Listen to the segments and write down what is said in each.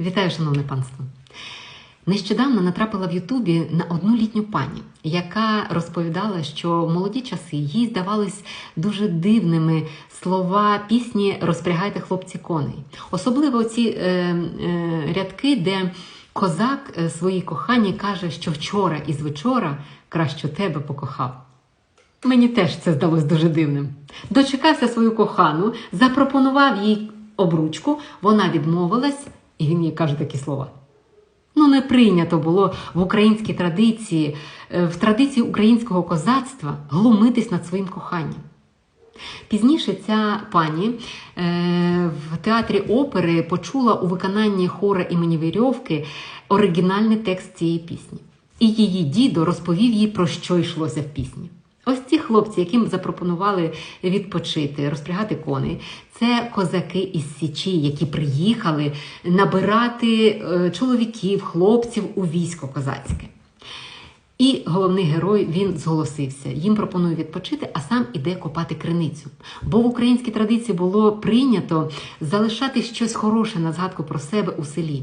Вітаю, шановне панство! Нещодавно натрапила в Ютубі на одну літню пані, яка розповідала, що в молоді часи їй здавались дуже дивними слова пісні Розпрягайте хлопці коней. Особливо ці е, е, рядки, де козак е, своїй коханій каже, що вчора і звечора краще тебе покохав. Мені теж це здалось дуже дивним. Дочекався свою кохану, запропонував їй обручку, вона відмовилась, і він їй каже такі слова. Ну, не прийнято було в українській традиції, е, в традиції українського козацтва глумитись над своїм коханням. Пізніше ця пані е, в театрі опери почула у виконанні хора імені Вірьовки оригінальний текст цієї пісні. І її дідо розповів їй, про що йшлося в пісні. Ці хлопці, яким запропонували відпочити, розпрягати коней, це козаки із Січі, які приїхали набирати е, чоловіків, хлопців у військо козацьке. І головний герой він зголосився. Їм пропонує відпочити, а сам іде копати криницю. Бо в українській традиції було прийнято залишати щось хороше на згадку про себе у селі.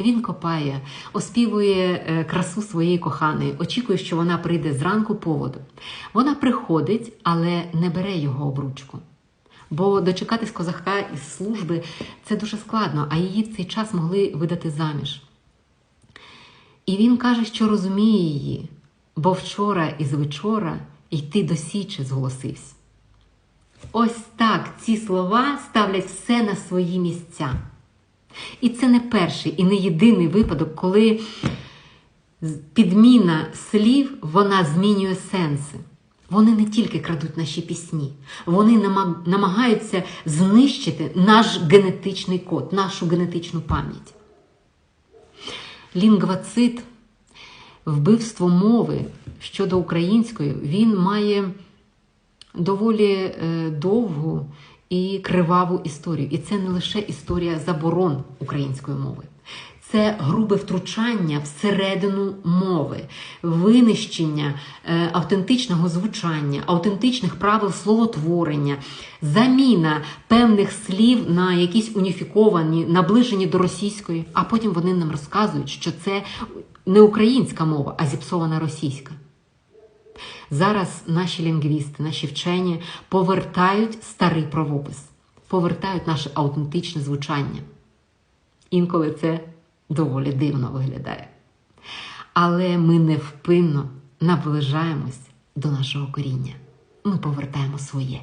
Він копає, оспівує е, красу своєї коханої, очікує, що вона прийде зранку по воду. Вона приходить, але не бере його обручку. Бо дочекатись козака із служби це дуже складно, а її в цей час могли видати заміж. І він каже, що розуміє її, бо вчора і звечора йти до Січі зголосився. Ось так ці слова ставлять все на свої місця. І це не перший і не єдиний випадок, коли підміна слів вона змінює сенси. Вони не тільки крадуть наші пісні, вони намагаються знищити наш генетичний код, нашу генетичну пам'ять. Лінгвацит, вбивство мови щодо української, він має доволі е, довгу і криваву історію. І це не лише історія заборон української мови. Це грубе втручання всередину мови, винищення е, автентичного звучання, автентичних правил словотворення, заміна певних слів на якісь уніфіковані, наближені до російської, а потім вони нам розказують, що це не українська мова, а зіпсована російська. Зараз наші лінгвісти, наші вчені повертають старий правопис, повертають наше аутентичне звучання. Інколи це доволі дивно виглядає. Але ми невпинно наближаємось до нашого коріння. Ми повертаємо своє.